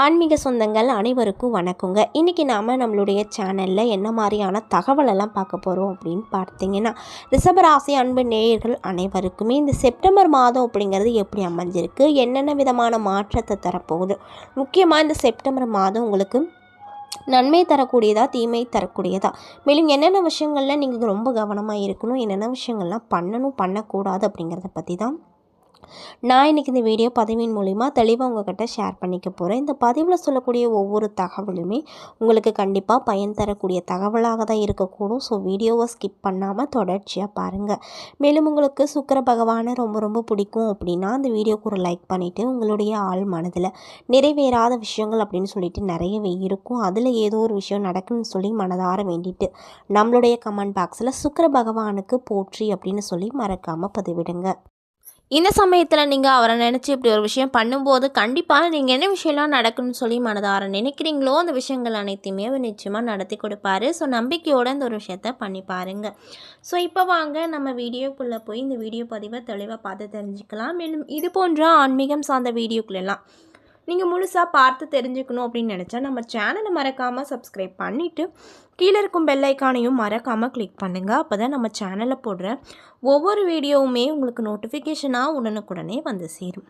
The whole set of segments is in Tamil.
ஆன்மீக சொந்தங்கள் அனைவருக்கும் வணக்கங்க. இன்றைக்கி நாம் நம்மளுடைய சேனலில் என்ன மாதிரியான தகவலெல்லாம் பார்க்க போகிறோம் அப்படின்னு பார்த்தீங்கன்னா ரிஷபராசி அன்பு நேயர்கள் அனைவருக்குமே இந்த செப்டம்பர் மாதம் அப்படிங்கிறது எப்படி அமைஞ்சிருக்கு? என்னென்ன விதமான மாற்றத்தை தரப்போகுது? முக்கியமாக இந்த செப்டம்பர் மாதம் உங்களுக்கு நன்மை தரக்கூடியதா தீமை தரக்கூடியதா? மேலும் என்னென்ன விஷயங்களில் நீங்கள் ரொம்ப கவனமாக இருக்கணும் என்னென்ன விஷயங்கள்லாம் பண்ணணும் பண்ணக்கூடாது அப்படிங்கிறத பற்றி தான் நான் இன்றைக்கி இந்த வீடியோ பதிவின் மூலிமா தெளிவாக உங்கள்கிட்ட ஷேர் பண்ணிக்க போகிறேன் இந்த பதிவில் சொல்லக்கூடிய ஒவ்வொரு தகவலுமே உங்களுக்கு கண்டிப்பாக பயன் தரக்கூடிய தகவலாக தான் இருக்கக்கூடும். ஸோ வீடியோவை ஸ்கிப் பண்ணாமல் தொடர்ச்சியாக பாருங்கள் மேலும் உங்களுக்கு சுக்கர பகவானை ரொம்ப ரொம்ப பிடிக்கும் அப்படின்னா அந்த வீடியோக்கு ஒரு லைக் பண்ணிவிட்டு உங்களுடைய ஆள் மனதில் நிறைவேறாத விஷயங்கள் அப்படின்னு சொல்லிட்டு நிறையவே இருக்கும். அதில் ஏதோ ஒரு விஷயம் நடக்குன்னு சொல்லி மனதார வேண்டிட்டு நம்மளுடைய கமெண்ட் பாக்ஸில் சுக்கர பகவானுக்கு போற்றி அப்படின்னு சொல்லி மறக்காமல் பதிவிடுங்க. இந்த சமயத்தில் நீங்கள் அவரை நினச்சி இப்படி ஒரு விஷயம் பண்ணும்போது கண்டிப்பாக நீங்கள் என்ன விஷயம்லாம் நடக்குன்னு சொல்லி மனதார நினைக்கிறீங்களோ அந்த விஷயங்கள் அனைத்தையுமே அவர் நிச்சயமாக நடத்தி கொடுப்பாரு. ஸோ நம்பிக்கையோடு இந்த ஒரு விஷயத்த பண்ணி பாருங்கள் ஸோ இப்போ வாங்க நம்ம வீடியோக்குள்ளே போய் இந்த வீடியோ பதிவை தெளிவாக பார்த்து தெரிஞ்சுக்கலாம். மேலும் இது போன்ற ஆன்மீகம் சார்ந்த வீடியோக்குள்ளெல்லாம் நீங்கள் முழுசாக பார்த்து தெரிஞ்சுக்கணும் அப்படின்னு நினச்சா நம்ம சேனலை மறக்காமல் சப்ஸ்கிரைப் பண்ணிவிட்டு கீழே இருக்கும் பெல்லைக்கானையும் மறக்காமல் கிளிக் பண்ணுங்கள் அப்போ தான் நம்ம சேனலில் போடுற ஒவ்வொரு வீடியோவுமே உங்களுக்கு நோட்டிஃபிகேஷனாக உடனுக்குடனே வந்து சேரும்.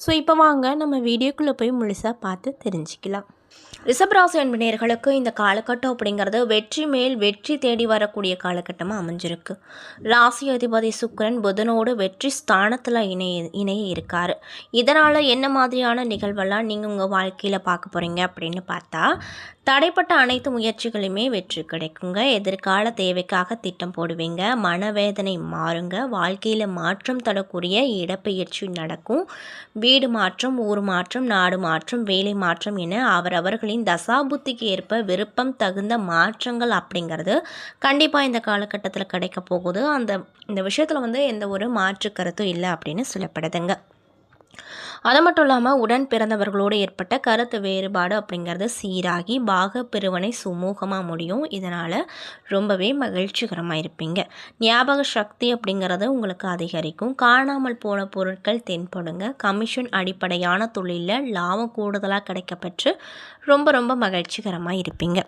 ஸோ இப்போ வாங்க நம்ம வீடியோக்குள்ளே போய் முழுசாக பார்த்து தெரிஞ்சுக்கலாம். ரிஷபராசி அன்பினர்களுக்கு இந்த காலகட்டம் அப்படிங்கிறது வெற்றி மேல் வெற்றி தேடி வரக்கூடிய காலகட்டமாக அமைஞ்சிருக்கு. ராசி அதிபதி சுக்கிரன் புதனோடு வெற்றி ஸ்தானத்தில் இணைய இணைய இருக்கார். இதனால் என்ன மாதிரியான நிகழ்வெல்லாம் நீங்கள் உங்கள் வாழ்க்கையில் பார்க்க போகிறீங்க அப்படின்னு பார்த்தா தடைப்பட்ட அனைத்து முயற்சிகளுமே வெற்றி கிடைக்குங்க. எதிர்கால தேவைக்காக திட்டம் போடுவீங்க. மனவேதனை மாறுங்க. வாழ்க்கையில் மாற்றம் தரக்கூடிய இடப்பெயர்ச்சி நடக்கும். வீடு மாற்றம் ஊர் மாற்றம் நாடு மாற்றம் வேலை மாற்றம் என அவரவர்களின் தசாபுத்திக்கு ஏற்ப விருப்பம் தகுந்த மாற்றங்கள் அப்படிங்கிறது கண்டிப்பாக இந்த காலகட்டத்தில் கிடைக்க போகுது. அந்த இந்த விஷயத்தில் வந்து எந்த ஒரு மாற்று கருத்தும் இல்லை அப்படின்னு சொல்லப்படுதுங்க. அது மட்டும் இல்லாமல் உடன் பிறந்தவர்களோடு ஏற்பட்ட கருத்து வேறுபாடு அப்படிங்கிறது சீராகி பாக பிரிவினை சுமூகமாக முடியும். இதனால் ரொம்பவே மகிழ்ச்சிகரமாக இருப்பீங்க. ஞாபக சக்தி அப்படிங்கிறது உங்களுக்கு அதிகரிக்கும். காணாமல் போன பொருட்கள் தென்படுங்க. கமிஷன் அடிப்படையான தொழிலில் லாபம் கூடுதலாக கிடைக்கப்பெற்று ரொம்ப ரொம்ப மகிழ்ச்சிகரமாக இருப்பீங்க.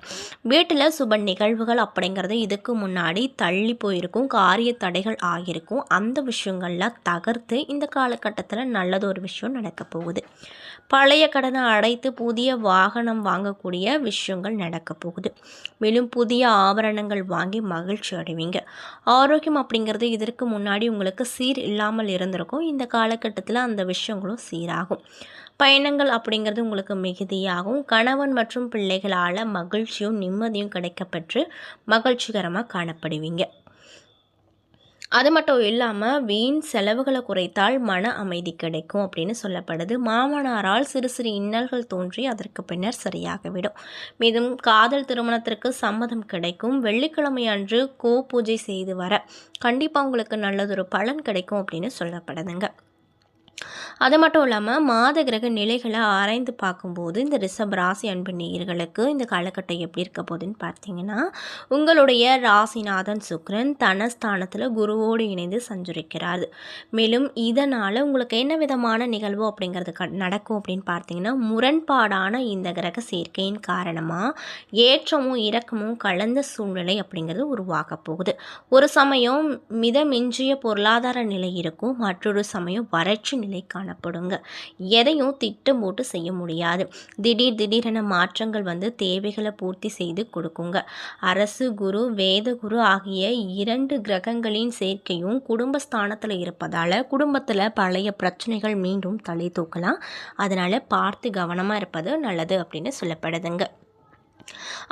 வீட்டில் சுப நிகழ்வுகள் அப்படிங்கிறது இதுக்கு முன்னாடி தள்ளி போயிருக்கும். காரிய தடைகள் ஆகியிருக்கும். அந்த விஷயங்கள்லாம் தகர்த்து இந்த காலகட்டத்தில் நல்லது ஒரு விஷயம் நடக்க போகுது. பழைய கடனை அடைத்து புதிய வாகனம் வாங்கக்கூடிய விஷயங்கள் நடக்க போகுது. மேலும் புதிய ஆபரணங்கள் வாங்கி மகிழ்ச்சி அடைவீங்க. ஆரோக்கியம் அப்படிங்கிறது இதற்கு முன்னாடி உங்களுக்கு சீர் இல்லாமல் இருந்திருக்கும். இந்த காலகட்டத்தில் அந்த விஷயங்களும் சீராகும். பயணங்கள் அப்படிங்கிறது உங்களுக்கு மிகுதியாகும். கணவன் மற்றும் பிள்ளைகளால் மகிழ்ச்சியும் நிம்மதியும் கிடைக்கப்பெற்று மகிழ்ச்சிகரமாக காணப்படுவீங்க. அது மட்டும் இல்லாமல் வீண் செலவுகளை குறைத்தால் மன அமைதி கிடைக்கும் அப்படின்னு சொல்லப்படுது. மாமனாரால் சிறு சிறு இன்னல்கள் தோன்றி அதற்கு பின்னர் சரியாகிவிடும். மீதும் காதல் திருமணத்திற்கு சம்மதம் கிடைக்கும். வெள்ளிக்கிழமை அன்று கோ பூஜை செய்து வர கண்டிப்பாக உங்களுக்கு நல்லதொரு பலன் கிடைக்கும் அப்படின்னு சொல்லப்படுதுங்க. அது மட்டும் இல்லாமல் மாத கிரக நிலைகளை ஆராய்ந்து பார்க்கும்போது இந்த ரிஷப் ராசி அன்பு நேயர்களுக்கு இந்த காலகட்டம் எப்படி இருக்க போகுதுன்னு பார்த்தீங்கன்னா உங்களுடைய ராசிநாதன் சுக்ரன் தனஸ்தானத்தில் குருவோடு இணைந்து சஞ்சரிக்கிறார். மேலும் இதனால் உங்களுக்கு என்ன விதமான நிகழ்வு அப்படிங்கிறது நடக்கும் அப்படின்னு பார்த்தீங்கன்னா முரண்பாடான இந்த கிரக சேர்க்கையின் காரணமாக ஏற்றமும் இறக்கமும் கலந்த சூழ்நிலை அப்படிங்கிறது உருவாக போகுது. ஒரு சமயம் மிதமிஞ்சிய பொருளாதார நிலை இருக்கும் மற்றொரு சமயம் வறட்சி நிலை காணப்படுங்க. எதையும் திட்டம் போட்டு செய்ய முடியாது. திடீர் திடீரென மாற்றங்கள் வந்து தேவைகளை பூர்த்தி செய்து கொடுக்குங்க. அரசு குரு வேத குரு ஆகிய இரண்டு கிரகங்களின் சேர்க்கையும் குடும்பஸ்தானத்தில் இருப்பதால் குடும்பத்தில் பழைய பிரச்சனைகள் மீண்டும் தலை தூக்கலாம். அதனால் பார்த்து கவனமாக இருப்பது நல்லது அப்படின்னு சொல்லப்படுதுங்க.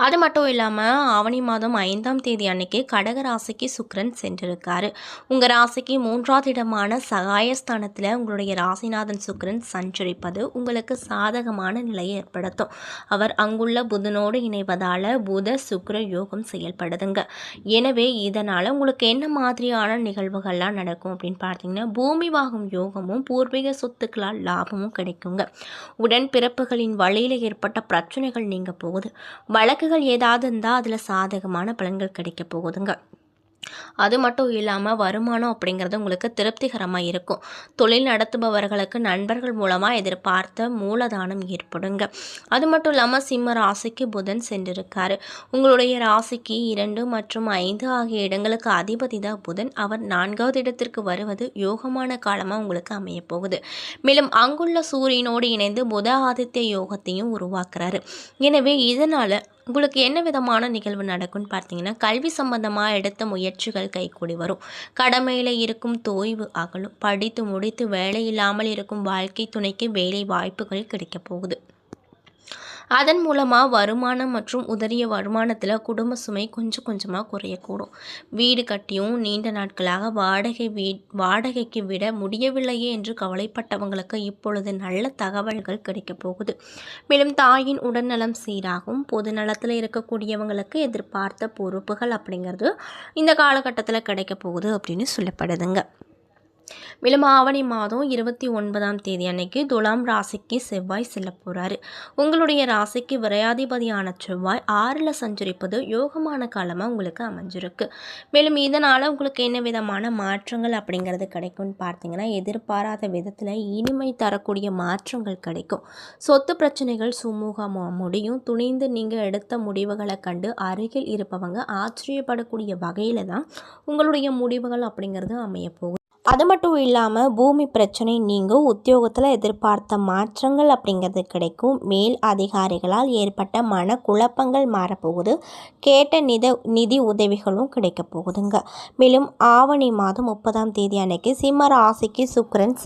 அது மட்டும் இல்லாமல் ஆவணி மாதம் ஐந்தாம் தேதி அன்னைக்கு கடக ராசிக்கு சுக்கரன் சென்றிருக்காரு. உங்கள் ராசிக்கு மூன்றாவது இடமான சகாயஸ்தானத்தில் உங்களுடைய ராசிநாதன் சுக்கரன் சஞ்சரிப்பது உங்களுக்கு சாதகமான நிலையை ஏற்படுத்தும். அவர் அங்குள்ள புதனோடு இணைவதால் புத சுக்கர யோகம் செயல்படுதுங்க. எனவே இதனால் உங்களுக்கு என்ன மாதிரியான நிகழ்வுகள்லாம் நடக்கும் அப்படின்னு பார்த்தீங்கன்னா பூமி வாகும் யோகமும் பூர்வீக சொத்துக்களால் லாபமும் கிடைக்குங்க. உடன் பிறப்புகளின் வழியில் ஏற்பட்ட பிரச்சனைகள் நீங்க போகுது. வழக்குகள் ஏதாவது இருந்தால் அதில் சாதகமான பலன்கள் கிடைக்க போகுதுங்க. அது மட்டும் இல்லாமல் வருமானம் அப்படிங்கிறது உங்களுக்கு திருப்திகரமாக இருக்கும். தொழில் நடத்துபவர்களுக்கு நண்பர்கள் மூலமாக எதிர்பார்த்த மூலதானம் ஏற்படுங்க. அது மட்டும் இல்லாமல் சிம்ம ராசிக்கு புதன் சென்றிருக்காரு. உங்களுடைய ராசிக்கு இரண்டு மற்றும் ஐந்து ஆகிய இடங்களுக்கு அதிபதி தான் புதன். அவர் நான்காவது இடத்திற்கு வருவது யோகமான காலமாக உங்களுக்கு அமைய போகுது மேலும் அங்குள்ள சூரியனோடு இணைந்து புத ஆதித்ய யோகத்தையும் உருவாக்குறாரு. எனவே இதனால் உங்களுக்கு என்ன விதமான நிகழ்வு நடக்கும்னு பார்த்தீங்கன்னா கல்வி சம்பந்தமாக எடுத்த முயற்சிகள் கைகூடி வரும். கடமையில் இருக்கும் தோய்வு அகலும். படித்து முடித்து வேலை இல்லாமல் இருக்கும் வாழ்க்கை துணைக்கு வேலை வாய்ப்புகள் கிடைக்கப் போகுது. அதன் மூலமாக வருமானம் மற்றும் உதறிய வருமானத்தில் குடும்ப சுமை கொஞ்சம் கொஞ்சமாக குறையக்கூடும். வீடு கட்டியும் நீண்ட நாட்களாக வாடகை வீ வாடகைக்கு விட முடியவில்லையே என்று கவலைப்பட்டவங்களுக்கு இப்பொழுது நல்ல தகவல்கள் கிடைக்கப் போகுது. மேலும் தாயின் உடல்நலம் சீராகும். பொது நலத்தில் இருக்கக்கூடியவங்களுக்கு எதிர்பார்த்த பொறுப்புகள் அப்படிங்கிறது இந்த காலகட்டத்தில் கிடைக்க போகுது அப்படின்னு சொல்லப்படுதுங்க. மேலும் ஆவணி மாதம் இருபத்தி ஒன்பதாம் தேதி அன்னைக்கு துலாம் ராசிக்கு செவ்வாய் செல்ல போகிறாரு உங்களுடைய ராசிக்கு விரையாதிபதியான செவ்வாய் ஆறில் சஞ்சரிப்பது யோகமான காலமாக உங்களுக்கு அமைஞ்சிருக்கு. மேலும் இதனால் உங்களுக்கு என்ன விதமான மாற்றங்கள் அப்படிங்கிறது கிடைக்கும்னு பார்த்தீங்கன்னா எதிர்பாராத விதத்தில் இனிமை தரக்கூடிய மாற்றங்கள் கிடைக்கும். சொத்து பிரச்சனைகள் சுமூகமாக முடியும். துணிந்து நீங்கள் எடுத்த முடிவுகளை கண்டு அருகில் இருப்பவங்க ஆச்சரியப்படக்கூடிய வகையில் தான் உங்களுடைய முடிவுகள் அப்படிங்கிறது அமையப்போகும் அது மட்டும் இல்லாமல் பூமி பிரச்சனை நீங்கள் உத்தியோகத்தில் எதிர்பார்த்த மாற்றங்கள் அப்படிங்கிறது கிடைக்கும். மேல் அதிகாரிகளால் ஏற்பட்ட மன குழப்பங்கள் மாறப்போகுது. கேட்ட நித நிதி உதவிகளும் கிடைக்க போகுதுங்க. மேலும் ஆவணி மாதம் முப்பதாம் தேதி அன்னைக்கு சிம்ம ராசிக்கு சுக்கரன்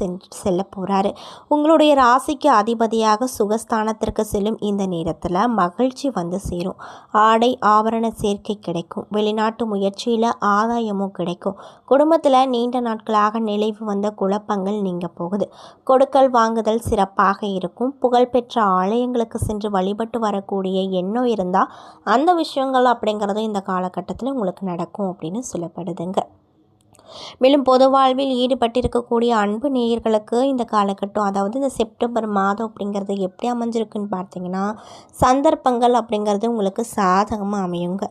செல்ல போகிறாரு உங்களுடைய ராசிக்கு அதிபதியாக சுகஸ்தானத்திற்கு செல்லும் இந்த நேரத்தில் மகிழ்ச்சி வந்து சேரும். ஆடை ஆபரண சேர்க்கை கிடைக்கும். வெளிநாட்டு முயற்சியில் ஆதாயமும் கிடைக்கும். குடும்பத்தில் நீண்ட நாட்களாக காரணமாக நினைவு வந்த குழப்பங்கள் நீங்க போகுது. கொடுக்கல் வாங்குதல் சிறப்பாக இருக்கும். புகழ்பெற்ற ஆலயங்களுக்கு சென்று வழிபட்டு வரக்கூடிய எண்ணம் இருந்தால் அந்த விஷயங்கள் அப்படிங்கிறதும் இந்த காலகட்டத்தில் உங்களுக்கு நடக்கும் அப்படின்னு சொல்லப்படுதுங்க. மேலும் பொது வாழ்வில் ஈடுபட்டிருக்கக்கூடிய அன்பு நேயர்களுக்கு இந்த காலகட்டம் அதாவது இந்த செப்டம்பர் மாதம் அப்படிங்கிறது எப்படி அமைஞ்சிருக்குன்னு பார்த்தீங்கன்னா சந்தர்ப்பங்கள் அப்படிங்கிறது உங்களுக்கு சாதகமாக அமையுங்க.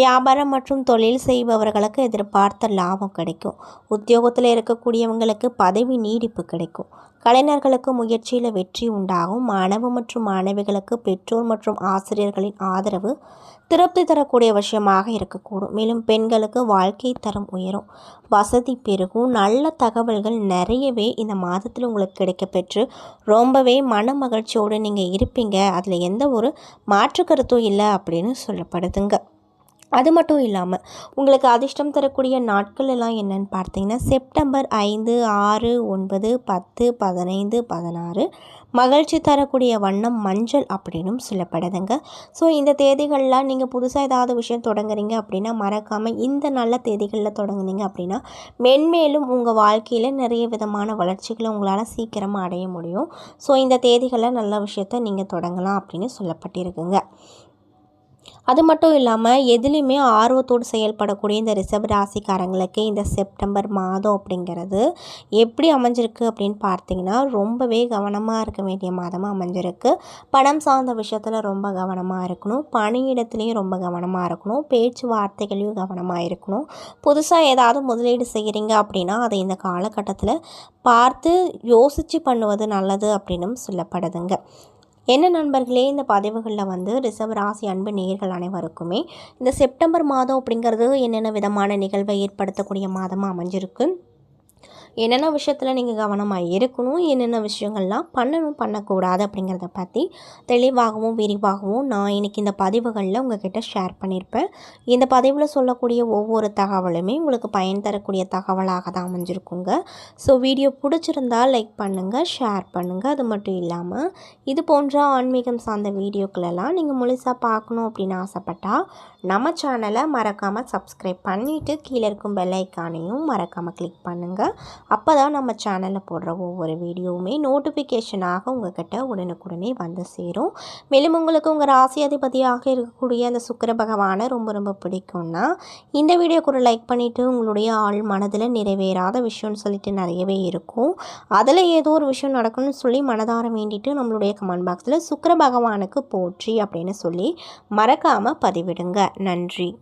வியாபாரம் மற்றும் தொழில் செய்பவர்களுக்கு எதிர்பார்த்த லாபம் கிடைக்கும். உத்தியோகத்தில் இருக்கக்கூடியவங்களுக்கு பதவி நீடிப்பு கிடைக்கும். கலைஞர்களுக்கு முயற்சியில் வெற்றி உண்டாகும். மாணவ மற்றும் மாணவிகளுக்கு பெற்றோர் மற்றும் ஆசிரியர்களின் ஆதரவு திருப்தி தரக்கூடிய விஷயமாக இருக்கக்கூடும். மேலும் பெண்களுக்கு வாழ்க்கை தரம் உயரும். வசதி பெருகும். நல்ல தகவல்கள் நிறையவே இந்த மாதத்தில் உங்களுக்கு கிடைக்கப்பெற்று ரொம்பவே மன மகிழ்ச்சியோடு நீங்கள் இருப்பீங்க. அதில் எந்த ஒரு மாற்று கருத்தும் இல்லை அப்படின்னு சொல்லப்படுதுங்க. அது மட்டும் இல்லாமல் உங்களுக்கு அதிர்ஷ்டம் தரக்கூடிய நாட்கள் எல்லாம் என்னென்னு பார்த்தீங்கன்னா செப்டம்பர் ஐந்து ஆறு ஒன்பது பத்து பதினைந்து பதினாறு. மகிழ்ச்சி தரக்கூடிய வண்ணம் மஞ்சள் அப்படின்னும் சொல்லப்படுதுங்க. ஸோ இந்த தேதிகளெலாம் நீங்கள் புதுசாக ஏதாவது விஷயம் தொடங்குறீங்க அப்படின்னா மறக்காமல் இந்த நல்ல தேதிகளில் தொடங்குனீங்க அப்படின்னா மென்மேலும் உங்கள் வாழ்க்கையில் நிறைய விதமான வளர்ச்சிகளை உங்களால் சீக்கிரமாக அடைய முடியும். ஸோ இந்த தேதிகளில் நல்ல விஷயத்த நீங்கள் தொடங்கலாம் அப்படின்னு சொல்லப்பட்டிருக்குங்க. அது மட்டும் இல்லாமல் எதுலேயுமே ஆர்வத்தோடு செயல்படக்கூடிய இந்த ரிசர்வ் ராசிக்காரங்களுக்கு இந்த செப்டம்பர் மாதம் அப்படிங்கிறது எப்படி அமைஞ்சிருக்கு அப்படின்னு பார்த்தீங்கன்னா ரொம்பவே கவனமாக இருக்க வேண்டிய மாதமாக அமைஞ்சிருக்கு. பணம் சார்ந்த விஷயத்தில் ரொம்ப கவனமாக இருக்கணும். பணியிடத்துலேயும் ரொம்ப கவனமாக இருக்கணும். பேச்சுவார்த்தைகளையும் கவனமாக இருக்கணும். புதுசாக ஏதாவது முதலீடு செய்கிறீங்க அப்படின்னா அதை இந்த காலகட்டத்தில் பார்த்து யோசித்து பண்ணுவது நல்லது அப்படின்னும் சொல்லப்படுதுங்க. என்ன நண்பர்களே இந்த பதிவுகளில் வந்து ரிசர்வ் ராசி அன்பு நேர்கள் அனைவருக்குமே இந்த செப்டம்பர் மாதம் அப்படிங்கிறது என்னென்ன விதமான நிகழ்வை ஏற்படுத்தக்கூடிய மாதமாக அமைஞ்சிருக்கு? என்னென்ன விஷயத்தில் நீங்கள் கவனமாக இருக்கணும் என்னென்ன விஷயங்கள்லாம் பண்ணணும் பண்ணக்கூடாது அப்படிங்கிறத பற்றி தெளிவாகவும் விரிவாகவும் நான் இன்றைக்கி இந்த பதிவுகளில் உங்ககிட்ட ஷேர் பண்ணியிருப்பேன் இந்த பதிவில் சொல்லக்கூடிய ஒவ்வொரு தகவலுமே உங்களுக்கு பயன் தரக்கூடிய தகவலாக தான் அமைஞ்சிருக்குங்க. ஸோ வீடியோ பிடிச்சிருந்தால் லைக் பண்ணுங்கள் ஷேர் பண்ணுங்கள் அது மட்டும் இல்லாமல் இது போன்ற ஆன்மீகம் சார்ந்த வீடியோக்களெல்லாம் நீங்கள் முழுசாக பார்க்கணும் அப்படின்னு ஆசைப்பட்டால் நம்ம சேனலை மறக்காமல் சப்ஸ்கிரைப் பண்ணிவிட்டு கீழே இருக்கும் பெல்லைக்கானையும் மறக்காமல் கிளிக் பண்ணுங்கள் அப்போ தான் நம்ம சேனலில் போடுற ஒவ்வொரு வீடியோவுமே நோட்டிஃபிகேஷனாக உங்கள்கிட்ட உடனுக்குடனே வந்து சேரும். மேலும் உங்களுக்கு உங்கள் ராசி அதிபதியாக இருக்கக்கூடிய அந்த சுக்கர பகவானை ரொம்ப ரொம்ப பிடிக்கும்னா இந்த வீடியோ கூட லைக் பண்ணிவிட்டு உங்களுடைய ஆள் மனதில் நிறைவேறாத விஷயம்னு சொல்லிட்டு நிறையவே இருக்கும். அதில் ஏதோ ஒரு விஷயம் நடக்கணும்னு சொல்லி மனதார வேண்டிட்டு நம்மளுடைய கமெண்ட் பாக்ஸில் சுக்கர பகவானுக்கு போற்றி அப்படின்னு சொல்லி மறக்காமல் பதிவிடுங்க. நன்றி.